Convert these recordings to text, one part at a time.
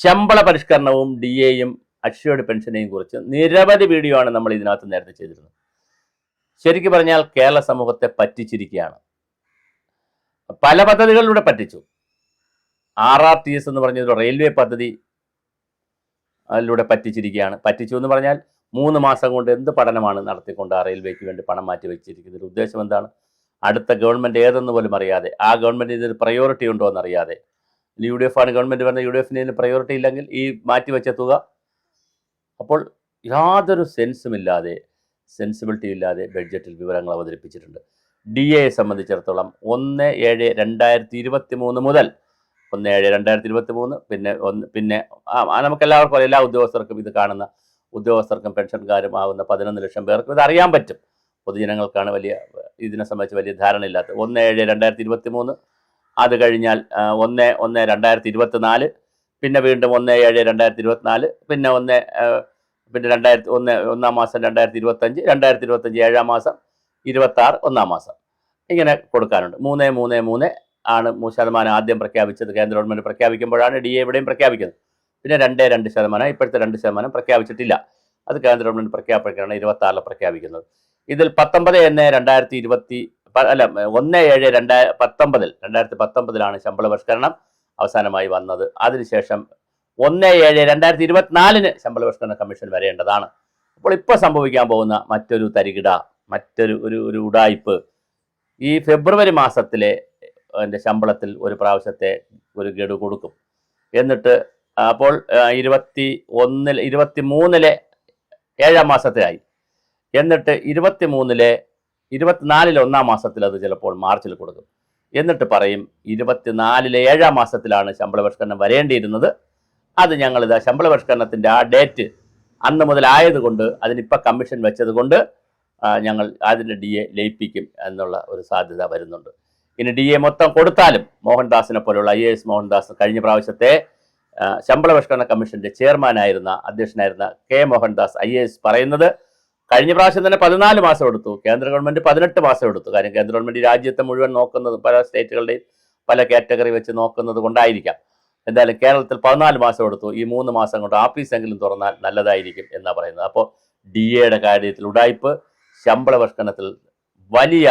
ശമ്പള പരിഷ്കരണവും ഡി എയും അക്ഷയുടെ പെൻഷനെയും കുറിച്ച് നിരവധി വീഡിയോ ആണ് നമ്മൾ ഇതിനകത്ത് നേരത്തെ ചെയ്തിരുന്നത്. ശരിക്കും പറഞ്ഞാൽ കേരള സമൂഹത്തെ പറ്റിച്ചിരിക്കുകയാണ്. പല പദ്ധതികളിലൂടെ പറ്റിച്ചു. ആർ ആർ ടി എസ് എന്ന് പറഞ്ഞൊരു റെയിൽവേ പദ്ധതി അതിലൂടെ പറ്റിച്ചിരിക്കുകയാണ്. പറ്റിച്ചു എന്ന് പറഞ്ഞാൽ മൂന്ന് മാസം കൊണ്ട് എന്ത് പഠനമാണ് നടത്തിക്കൊണ്ട് ആ റെയിൽവേക്ക് വേണ്ടി പണം മാറ്റി വെച്ചിരിക്കുന്നത്? ഉദ്ദേശം എന്താണ്? അടുത്ത ഗവൺമെന്റ് ഏതെന്ന് പോലും അറിയാതെ ആ ഗവൺമെന്റ് ഇതിന് പ്രയോറിറ്റി ഉണ്ടോ എന്നറിയാതെ യു ഡി എഫ് ആണ് ഗവൺമെന്റ് പറഞ്ഞ യു ഡി എഫിന് പ്രയോറിറ്റി ഇല്ലെങ്കിൽ ഈ മാറ്റിവെച്ച തുക. അപ്പോൾ യാതൊരു സെൻസുമില്ലാതെ സെൻസിബിലിറ്റി ഇല്ലാതെ ബഡ്ജറ്റിൽ വിവരങ്ങൾ അവതരിപ്പിച്ചിട്ടുണ്ട്. ഡി എയെ സംബന്ധിച്ചിടത്തോളം ഒന്ന് ഏഴ് രണ്ടായിരത്തി ഇരുപത്തി മൂന്ന് മുതൽ ഒന്ന് ഏഴ് രണ്ടായിരത്തി ഇരുപത്തി മൂന്ന് പിന്നെ ഒന്ന് പിന്നെ ആ നമുക്ക് എല്ലാവർക്കും എല്ലാ ഉദ്യോഗസ്ഥർക്കും ഇത് കാണുന്ന ഉദ്യോഗസ്ഥർക്കും പെൻഷൻകാരും ആവുന്ന പതിനൊന്ന് ലക്ഷം പേർക്കും ഇത് അറിയാൻ പറ്റും. പൊതുജനങ്ങൾക്കാണ് വലിയ ഇതിനെ സംബന്ധിച്ച് വലിയ ധാരണയില്ലാത്തത് ഒന്ന് ഏഴ് രണ്ടായിരത്തി ഇരുപത്തി മൂന്ന് അത് കഴിഞ്ഞാൽ ഒന്ന് ഒന്ന് രണ്ടായിരത്തി ഇരുപത്തി നാല് പിന്നെ വീണ്ടും ഒന്ന് ഏഴ് രണ്ടായിരത്തി ഇരുപത്തിനാല് പിന്നെ ഒന്ന് പിന്നെ രണ്ടായിരത്തി ഒന്ന് ഒന്നാം മാസം രണ്ടായിരത്തി ഇരുപത്തഞ്ച് രണ്ടായിരത്തി ഇരുപത്തഞ്ച് ഏഴാം മാസം ഇരുപത്താറ് ഒന്നാം മാസം. ഇങ്ങനെ കൊടുക്കാനുണ്ട്. മൂന്ന് മൂന്ന് മൂന്ന് ആണ് ശതമാനം ആദ്യം പ്രഖ്യാപിച്ചത്. കേന്ദ്ര ഗവൺമെന്റ് പ്രഖ്യാപിക്കുമ്പോഴാണ് ഡി എ ഇവിടെയും പ്രഖ്യാപിക്കുന്നത്. പിന്നെ രണ്ട് രണ്ട് ശതമാനം ഇപ്പോഴത്തെ രണ്ട് ശതമാനം പ്രഖ്യാപിച്ചിട്ടില്ല. അത് കേന്ദ്ര ഗവൺമെന്റ് പ്രഖ്യാപിക്കുകയാണ് ഇരുപത്താറിൽ പ്രഖ്യാപിക്കുന്നത്. ഇതിൽ പത്തൊമ്പത് എന്ന് രണ്ടായിരത്തി ഇരുപത്തി അല്ല ഒന്ന് ഏഴ് രണ്ടാ പത്തൊമ്പതിൽ രണ്ടായിരത്തി പത്തൊമ്പതിലാണ് ശമ്പള പരിഷ്കരണം അവസാനമായി വന്നത്. അതിനുശേഷം ഒന്ന് ഏഴ് രണ്ടായിരത്തി ഇരുപത്തിനാലിന് ശമ്പള പരിഷ്കരണ കമ്മീഷൻ വരേണ്ടതാണ്. അപ്പോൾ ഇപ്പോൾ സംഭവിക്കാൻ പോകുന്ന മറ്റൊരു തരികിട മറ്റൊരു ഒരു ഒരു ഉടായ്പ് ഈ ഫെബ്രുവരി മാസത്തിലെ എന്റെ ശമ്പളത്തിൽ ഒരു പ്രാവശ്യത്തെ ഒരു ഗഡു കൊടുക്കും. എന്നിട്ട് അപ്പോൾ ഇരുപത്തി ഒന്നിൽ ഇരുപത്തി മൂന്നിലെ ഏഴാം മാസത്തിലായി. എന്നിട്ട് ഇരുപത്തി മൂന്നിലെ ഇരുപത്തിനാലിലെ ഒന്നാം മാസത്തിൽ അത് ചിലപ്പോൾ മാർച്ചിൽ കൊടുക്കും. എന്നിട്ട് പറയും ഇരുപത്തിനാലിലെ ഏഴാം മാസത്തിലാണ് ശമ്പള പരിഷ്കരണം വരേണ്ടിയിരുന്നത്. അത് ഞങ്ങളിത് ശമ്പള പരിഷ്കരണത്തിന്റെ ആ ഡേറ്റ് അന്ന് മുതലായതുകൊണ്ട് അതിനിപ്പോൾ കമ്മീഷൻ വെച്ചത് കൊണ്ട് ഞങ്ങൾ അതിന്റെ ഡി എ ലയിപ്പിക്കും എന്നുള്ള ഒരു സാധ്യത വരുന്നുണ്ട്. ഇനി ഡി എ മൊത്തം കൊടുത്താലും മോഹൻദാസിനെ പോലുള്ള ഐ എ എസ് മോഹൻദാസ് കഴിഞ്ഞ പ്രാവശ്യത്തെ ശമ്പള പരിഷ്കരണ കമ്മീഷന്റെ ചെയർമാനായിരുന്ന അധ്യക്ഷനായിരുന്ന K Mohandas I A S പറയുന്നത് കഴിഞ്ഞ പ്രാവശ്യം തന്നെ പതിനാല് മാസം എടുത്തു. കേന്ദ്ര ഗവൺമെന്റ് പതിനെട്ട് മാസം എടുത്തു. കാര്യം കേന്ദ്ര ഗവൺമെന്റ് രാജ്യത്തെ മുഴുവൻ നോക്കുന്നത് പല സ്റ്റേറ്റുകളുടെയും പല കാറ്റഗറി വെച്ച് നോക്കുന്നത് കൊണ്ടായിരിക്കാം. എന്തായാലും കേരളത്തിൽ പതിനാല് മാസം എടുത്തു. ഈ മൂന്ന് മാസം കൊണ്ട് ആഫീസെങ്കിലും തുറന്നാൽ നല്ലതായിരിക്കും എന്നാണ് പറയുന്നത്. അപ്പോൾ ഡി എയുടെ കാര്യത്തിൽ ഉടായ്പ് ശമ്പള പരിഷ്കരണത്തിൽ വലിയ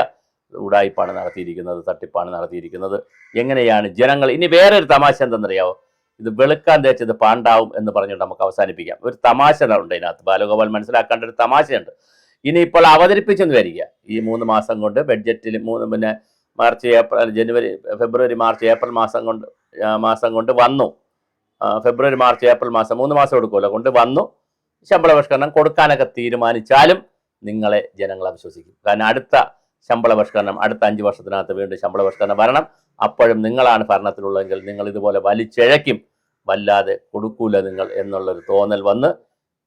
ഉടായ്പാണ് നടത്തിയിരിക്കുന്നത് തട്ടിപ്പാണ് നടത്തിയിരിക്കുന്നത്. എങ്ങനെയാണ് ജനങ്ങൾ ഇനി വേറെ ഒരു തമാശ എന്തെന്നറിയാവോ? ഇത് വെളുക്കാൻ തേച്ചത് പാണ്ടാവും എന്ന് പറഞ്ഞിട്ട് നമുക്ക് അവസാനിപ്പിക്കാം. ഒരു തമാശ ഉണ്ട് ഇതിനകത്ത്. ബാലഗോപാൽ മനസ്സിലാക്കേണ്ട ഒരു തമാശയുണ്ട്. ഇനി ഇപ്പോൾ അവതരിപ്പിച്ചെന്ന് വരിക. ഈ മൂന്ന് മാസം കൊണ്ട് ബഡ്ജറ്റിൽ മൂന്ന് പിന്നെ March April January February March April മാസം കൊണ്ട് മാസം കൊണ്ട് വന്നു. ഫെബ്രുവരി മാർച്ച് ഏപ്രിൽ മാസം മൂന്ന് മാസം എടുക്കുമല്ലോ. കൊണ്ട് വന്നു. ശമ്പള പരിഷ്കരണം കൊടുക്കാനൊക്കെ തീരുമാനിച്ചാലും നിങ്ങളെ ജനങ്ങൾ അവിശ്വസിക്കും. കാരണം അടുത്ത ശമ്പള പരിഷ്കരണം അടുത്ത അഞ്ച് വർഷത്തിനകത്ത് വീണ്ടും ശമ്പള പരിഷ്കരണം വരണം. അപ്പോഴും നിങ്ങളാണ് ഭരണത്തിലുള്ളതെങ്കിൽ നിങ്ങൾ ഇതുപോലെ വലിച്ചിഴയ്ക്കും. വല്ലാതെ കൊടുക്കൂല നിങ്ങൾ എന്നുള്ളൊരു തോന്നൽ വന്ന്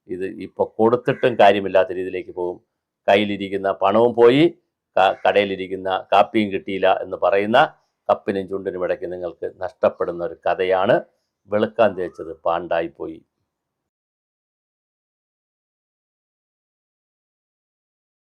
ഇത് ഇപ്പോൾ കൊടുത്തിട്ടും കാര്യമില്ലാത്ത രീതിയിലേക്ക് പോകും. കയ്യിലിരിക്കുന്ന പണവും പോയി കടയിലിരിക്കുന്ന കാപ്പിയും കിട്ടിയില്ല എന്ന് പറയുന്ന കപ്പിനും ചുണ്ടിനും ഇടയ്ക്ക് നിങ്ങൾക്ക് നഷ്ടപ്പെടുന്ന ഒരു കഥയാണ്. വെളുക്കാൻ തേച്ചത് പാണ്ടായി പോയി